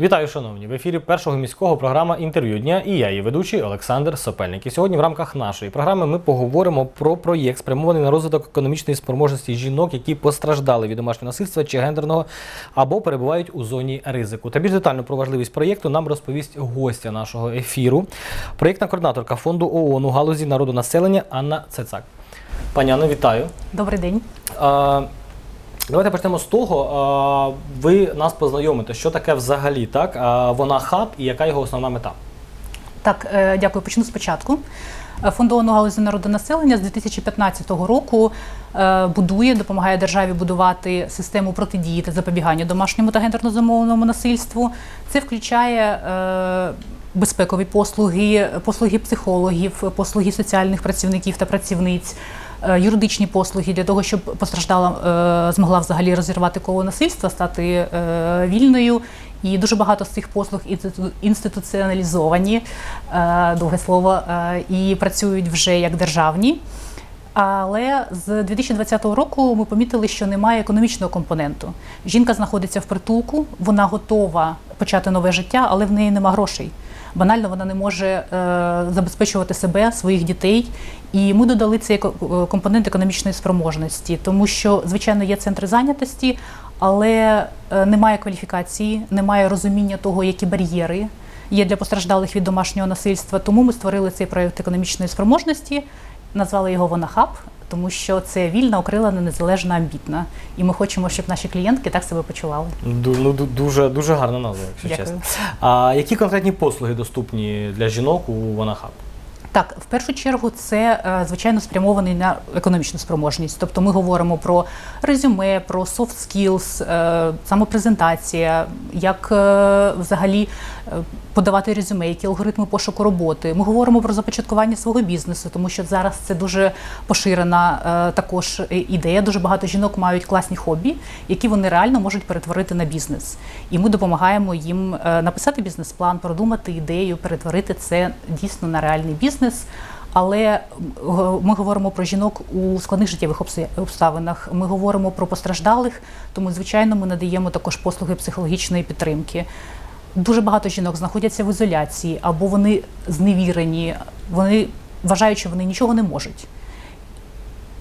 Вітаю, шановні! В ефірі першого міського програма інтерв'ю дня і я, її ведучий Олександр Сопельник. І сьогодні в рамках нашої програми ми поговоримо про проєкт, спрямований на розвиток економічної спроможності жінок, які постраждали від домашнього насильства чи гендерного або перебувають у зоні ризику. Та більш детально про важливість проєкту нам розповість гостя нашого ефіру, проєктна координаторка фонду ООН у галузі народонаселення Анна Цецак. Пані Анно, вітаю. Добрий день. Давайте почнемо з того. Ви нас познайомите, що таке взагалі так. Вона хаб і яка його основна мета? Так, е, дякую. Почну спочатку. Е, Фонд ООН галузі народонаселення з 2015 року е, будує, допомагає державі будувати систему протидії та запобігання домашньому та гендерно замовленому насильству. Це включає безпекові послуги, послуги психологів, послуги соціальних працівників та працівниць. Е, Юридичні послуги для того, щоб постраждала е, змогла взагалі розірвати коло насильства, стати е, вільною. І дуже багато з цих послуг інститу- інституціоналізовані, довге слово, і працюють вже як державні. Але з 2020 року ми помітили, що немає економічного компоненту. Жінка знаходиться в притулку, вона готова почати нове життя, але в неї нема грошей. Банально вона не може е, забезпечувати себе, своїх дітей. І ми додали цей е, компонент економічної спроможності, тому що, звичайно, є центри зайнятості, але е, немає кваліфікації, немає розуміння того, які бар'єри є для постраждалих від домашнього насильства. Тому ми створили цей проєкт економічної спроможності, назвали його Вона Хаб, тому що це вільна, окрилена, незалежна, амбітна. І ми хочемо, щоб наші клієнтки так себе почували. Ду- ну, дуже, дуже гарна назва, якщо Дякую. чесно. А які конкретні послуги доступні для жінок у Вона хаб? Так, в першу чергу, це е, звичайно спрямований на економічну спроможність. Тобто ми говоримо про резюме, про soft skills, е, самопрезентація, як е, взагалі подавати резюме, які алгоритми пошуку роботи. Ми говоримо про започаткування свого бізнесу, тому що зараз це дуже поширена також ідея. Дуже багато жінок мають класні хобі, які вони реально можуть перетворити на бізнес. І ми допомагаємо їм написати бізнес-план, продумати ідею, перетворити це дійсно на реальний бізнес. Але ми говоримо про жінок у складних життєвих обставинах. Ми говоримо про постраждалих, тому звичайно ми надаємо також послуги психологічної підтримки. Дуже багато жінок знаходяться в ізоляції або вони зневірені, вони вважають, що вони нічого не можуть.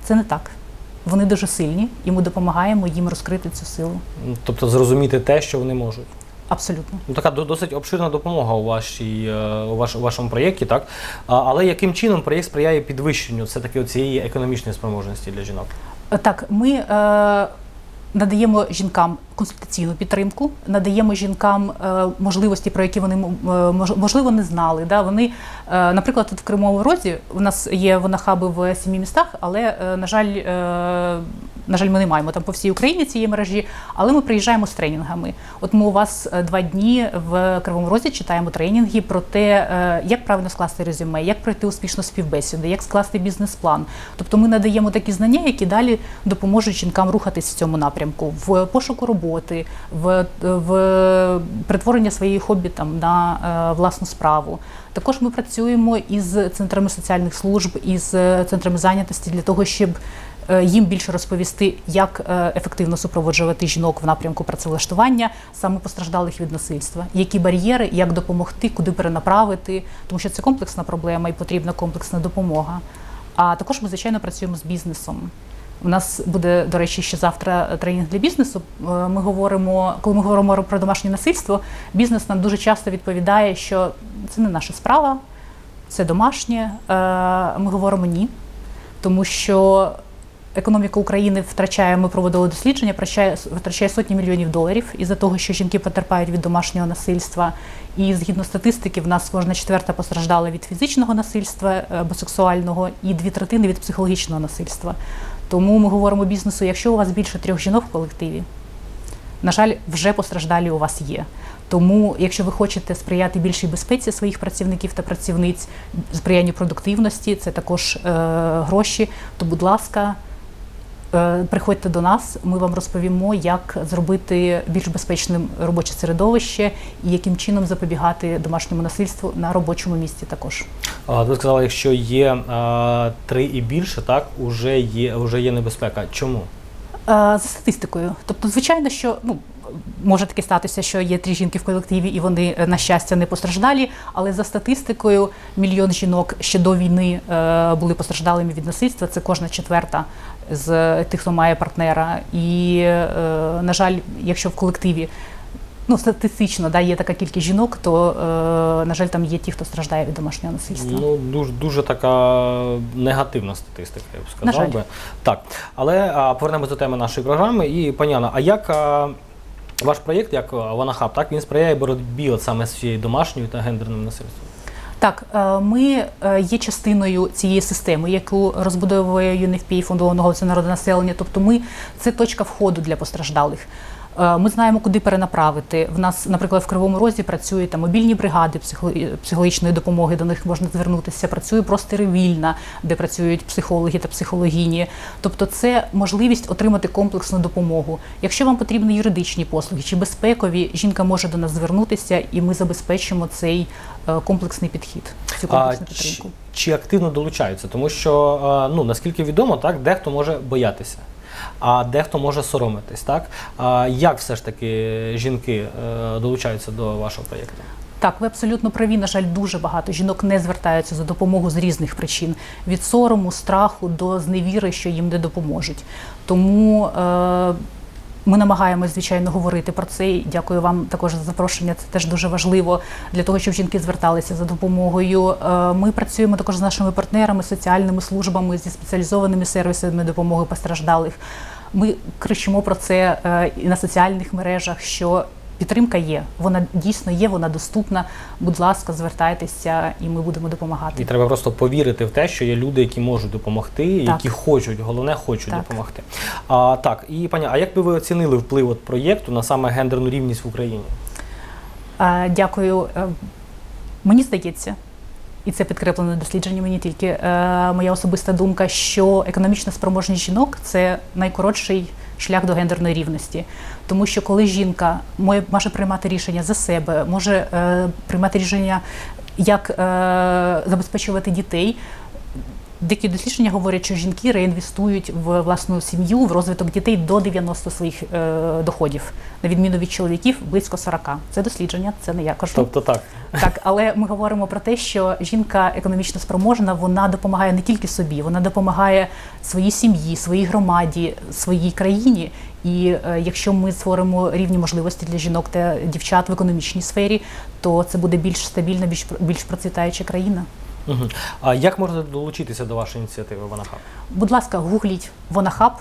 Це не так. Вони дуже сильні, і ми допомагаємо їм розкрити цю силу. Тобто зрозуміти те, що вони можуть. Абсолютно. Ну, така до- досить обширна допомога у, вашій, е, у, ваш, у вашому проєкті, так? Але яким чином проєкт сприяє підвищенню все-таки цієї економічної спроможності для жінок? Е, Так, ми е, надаємо жінкам консультаційну підтримку, надаємо жінкам е, можливості, про які вони е, можливо не знали. Да? Вони, е, наприклад, тут в Кримовому Розі у нас є вона хаби в сімі містах, але е, на жаль, е, на жаль, ми не маємо там по всій Україні цієї мережі, але ми приїжджаємо з тренінгами. От ми у вас е, два дні в Кривому Розі читаємо тренінги про те, е, як правильно скласти резюме, як пройти успішно співбесіду, як скласти бізнес-план. Тобто ми надаємо такі знання, які далі допоможуть жінкам рухатись в цьому напрямку, в пошуку роботи, в, в перетворення своєї хобі там на е, власну справу. Також ми працюємо із центрами соціальних служб, із центрами зайнятості для того, щоб їм більше розповісти, як е, ефективно супроводжувати жінок в напрямку працевлаштування, саме постраждалих від насильства, які бар'єри, як допомогти, куди перенаправити, тому що це комплексна проблема і потрібна комплексна допомога. А також ми, звичайно, працюємо з бізнесом. У нас буде, до речі, ще завтра тренінг для бізнесу. Е, Ми говоримо, коли ми говоримо про домашнє насильство, бізнес нам дуже часто відповідає, що це не наша справа, це домашнє. Е, Ми говоримо ні, тому що економіка України втрачає, ми проводили дослідження, втрачає, втрачає сотні мільйонів доларів із-за того, що жінки потерпають від домашнього насильства. І згідно статистики, в нас кожна четверта постраждала від фізичного насильства е, або сексуального, і дві третини від психологічного насильства. Тому ми говоримо бізнесу, якщо у вас більше трьох жінок в колективі, на жаль, вже постраждалі у вас є. Тому, якщо ви хочете сприяти більшій безпеці своїх працівників та працівниць, сприянню продуктивності, це також е, гроші, то, будь ласка, е, приходьте до нас, ми вам розповімо, як зробити більш безпечним робоче середовище і яким чином запобігати домашньому насильству на робочому місці також. А, Ви сказали, якщо є а, три і більше, так, уже є, вже є небезпека. Чому? Е, За статистикою. Тобто, звичайно, що ну, може таки статися, що є три жінки в колективі, і вони, е, на щастя, не постраждалі. Але за статистикою, мільйон жінок ще до війни е, були постраждалими від насильства. Це кожна четверта з тих, хто має партнера. І, е, на жаль, якщо в колективі ну, статистично да, є така кількість жінок, то, е, на жаль, там є ті, хто страждає від домашнього насильства. Ну, дуже, дуже така негативна статистика, я б На сказав жаль. би. Так. Але а, повернемось до теми нашої програми. І пані Анна, а як а, ваш проєкт, як Ванахаб, так, він сприяє боротьбі от саме з цією домашньою та гендерним насильством? Так, е, ми е, є частиною цієї системи, яку розбудовує UNFPA, фондованого народонаселення. Тобто, ми це точка входу для постраждалих. Е, Ми знаємо, куди перенаправити. В нас, наприклад, в Кривому Розі працюють там мобільні бригади психо- психологічної допомоги, до них можна звернутися. Працює простори вільна, де працюють психологи та психологині. Тобто, це можливість отримати комплексну допомогу. Якщо вам потрібні юридичні послуги чи безпекові, жінка може до нас звернутися, і ми забезпечимо цей е, комплексний підхід, цю комплексну чи, підтримку. чи активно долучаються? Тому що, ну, наскільки відомо, так, дехто може боятися, а дехто може соромитись. Так? А, як все ж таки жінки е, долучаються до вашого проєкту? Так, ви абсолютно праві. На жаль, дуже багато жінок не звертаються за допомогу з різних причин: від сорому, страху до зневіри, що їм не допоможуть. Тому е, ми намагаємось, звичайно, говорити про це. Дякую вам також за запрошення. Це теж дуже важливо для того, щоб жінки зверталися за допомогою. Е, ми працюємо також з нашими партнерами, соціальними службами зі спеціалізованими сервісами допомоги постраждалих. Ми кричимо про це е, і на соціальних мережах, що підтримка є. Вона дійсно є, вона доступна. Будь ласка, звертайтеся, і ми будемо допомагати. І треба просто повірити в те, що є люди, які можуть допомогти, Так. які хочуть, головне, хочуть Так. допомогти. А, так, і пані, а як би ви оцінили вплив от проєкту на саме гендерну рівність в Україні? Е, Дякую. Е, Мені здається, і це підкреплено дослідженнями, не тільки е, моя особиста думка, що економічна спроможність жінок це найкоротший шлях до гендерної рівності. Тому що коли жінка може приймати рішення за себе, може е, приймати рішення, як е, забезпечувати дітей. Деякі дослідження говорять, що жінки реінвестують в власну сім'ю, в розвиток дітей до 90 своїх е, доходів, на відміну від чоловіків близько 40. Це дослідження, це не я кажу. Тобто так. Так, але ми говоримо про те, що жінка економічно спроможна, вона допомагає не тільки собі, вона допомагає своїй сім'ї, своїй громаді, своїй країні. І е, якщо ми створимо рівні можливості для жінок та дівчат в економічній сфері, то це буде більш стабільна, більш більш процвітаюча країна. Угу. А як можна долучитися до вашої ініціативи Ванахаб? Будь ласка, гугліть Вонахаб.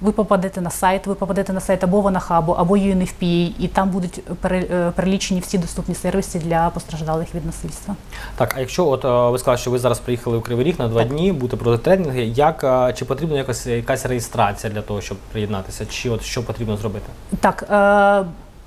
Ви попадете на сайт, ви попадете на сайт або Вонахабу, або UNFPA, і там будуть е, перелічені всі доступні сервіси для постраждалих від насильства. Так, а якщо от е, ви сказали, що ви зараз приїхали у Кривий Ріг на два Так. дні, бути проти тренінги, як е, чи потрібна якась якась реєстрація для того, щоб приєднатися, чи от що потрібно зробити? Так,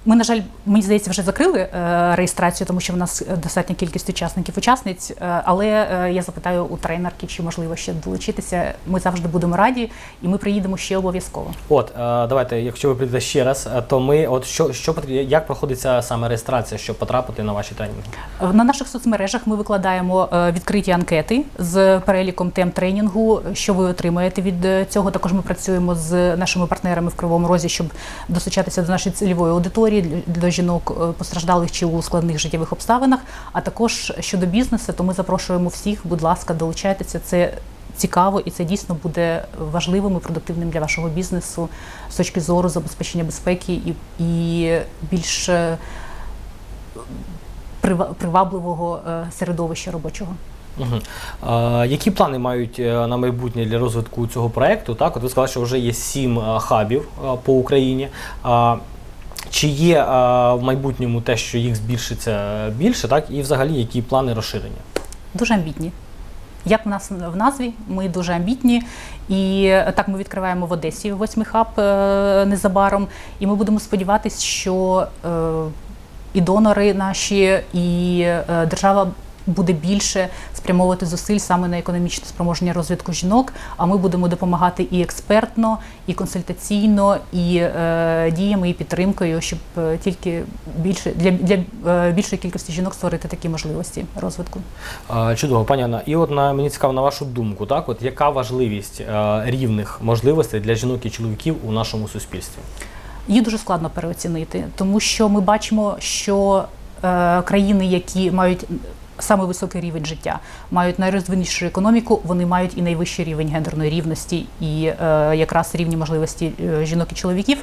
ми, на жаль, мені здається, вже закрили е, реєстрацію, тому що в нас достатня кількість учасників учасниць. Е, але е, я запитаю у тренерки, чи можливо ще долучитися. Ми завжди будемо раді, і ми приїдемо ще обов'язково. От е, давайте, якщо ви прийдете ще раз, е, то ми от що, що як проходиться саме реєстрація, щоб потрапити на ваші тренінги? Е, На наших соцмережах ми викладаємо е, відкриті анкети з переліком тем тренінгу, що ви отримаєте від е, цього. Також ми працюємо з нашими партнерами в Кривому Розі, щоб достучатися до нашої цільової аудиторії для- жінок е, постраждалих чи у складних життєвих обставинах. А також щодо бізнесу, то ми запрошуємо всіх, будь ласка, долучайтеся. Це цікаво і це дійсно буде важливим і продуктивним для вашого бізнесу з точки зору забезпечення безпеки і, і більш е, привабливого е, середовища робочого. Угу. Е, які плани мають на майбутнє для розвитку цього проекту? Так, от ви сказали, що вже є сім хабів по Україні. Е, чи є е, в майбутньому те, що їх збільшиться більше, так і взагалі які плани розширення? Дуже амбітні. Як в нас в назві, ми дуже амбітні. І е, так ми відкриваємо в Одесі восьмий хаб е, незабаром. І ми будемо сподіватися, що і донори наші, і держава буде більше спрямовувати зусиль саме на економічне спроможення розвитку жінок. А ми будемо допомагати і експертно, і консультаційно, і е, діями, і підтримкою, щоб е, тільки більше для, для е, більшої кількості жінок створити такі можливості розвитку. Чудово, пані Анна. І от на мені цікаво на вашу думку, так от яка важливість е, рівних можливостей для жінок і чоловіків у нашому суспільстві? Її дуже складно переоцінити, тому що ми бачимо, що е, країни, які мають саме високий рівень життя, мають найрозвиненішу економіку, вони мають і найвищий рівень гендерної рівності, і е, якраз рівні можливості е, жінок і чоловіків.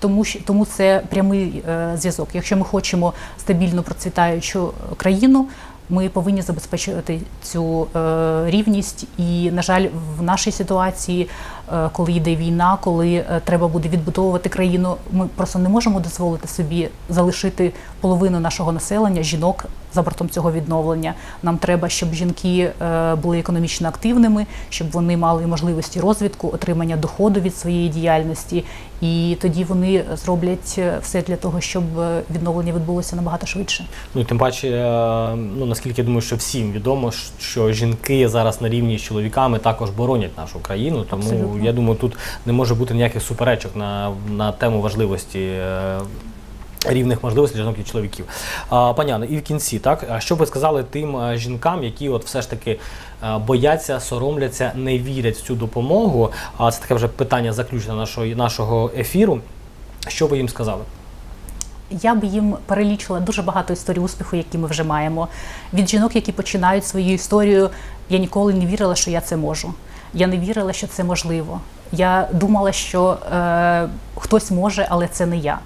Тому тому це прямий е, зв'язок. Якщо ми хочемо стабільну процвітаючу країну, ми повинні забезпечувати цю е, рівність. І, на жаль, в нашій ситуації, е, коли йде війна, коли е, треба буде відбудовувати країну, ми просто не можемо дозволити собі залишити половину нашого населення жінок за бортом цього відновлення. Нам треба, щоб жінки е, були економічно активними, щоб вони мали можливості розвитку, отримання доходу від своєї діяльності, і тоді вони зроблять е, все для того, щоб е, відновлення відбулося набагато швидше. Ну тим паче, ну наскільки я думаю, що всім відомо, що жінки зараз на рівні з чоловіками також боронять нашу країну. Тому Абсолютно. я думаю, тут не може бути ніяких суперечок на, на тему важливості. Рівних можливостей жінок і чоловіків. Пані і в кінці, так що ви сказали тим е, жінкам, які от все ж таки е, бояться, соромляться, не вірять в цю допомогу? А це таке вже питання заключне нашого нашого ефіру. Що ви їм сказали? Я би їм перелічила дуже багато історій успіху, які ми вже маємо. Від жінок, які починають свою історію, я ніколи не вірила, що я це можу. Я не вірила, що це можливо. Я думала, що е, хтось може, але це не я.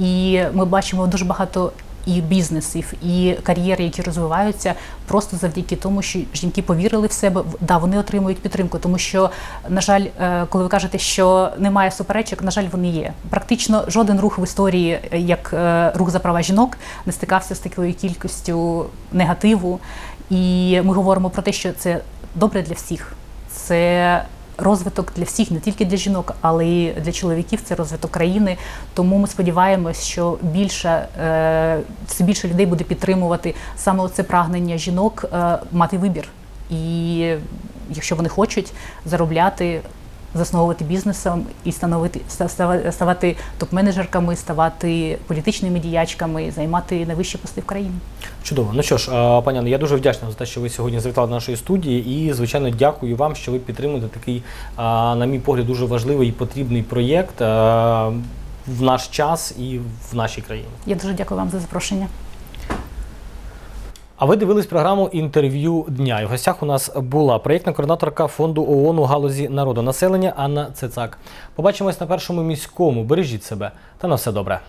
І ми бачимо дуже багато і бізнесів, і кар'єр, які розвиваються просто завдяки тому, що жінки повірили в себе. Да, вони отримують підтримку, тому що, на жаль, е, коли ви кажете, що немає суперечок, на жаль, вони є. Практично жоден рух в історії, е, як е, рух за права жінок, не стикався з такою кількістю негативу. І ми говоримо про те, що це добре для всіх. Це розвиток для всіх, не тільки для жінок, але й для чоловіків. Це розвиток країни. Тому ми сподіваємось, що більше е, все більше людей буде підтримувати саме це прагнення жінок е, мати вибір. І якщо вони хочуть заробляти. Засновувати бізнесом і становити ста- ставати топ-менеджерками, ставати політичними діячками, займати найвищі пости в країні. Чудово. Ну що ж, пані Анно, я дуже вдячний за те, що ви сьогодні завітали до нашої студії. І, звичайно, дякую вам, що ви підтримуєте такий, на мій погляд, дуже важливий і потрібний проєкт в наш час і в нашій країні. Я дуже дякую вам за запрошення. А ви дивились програму інтерв'ю дня. І в гостях у нас була проєктна координаторка фонду ООН у галузі народонаселення Анна Цицак. Побачимось на першому міському. Бережіть себе та на все добре.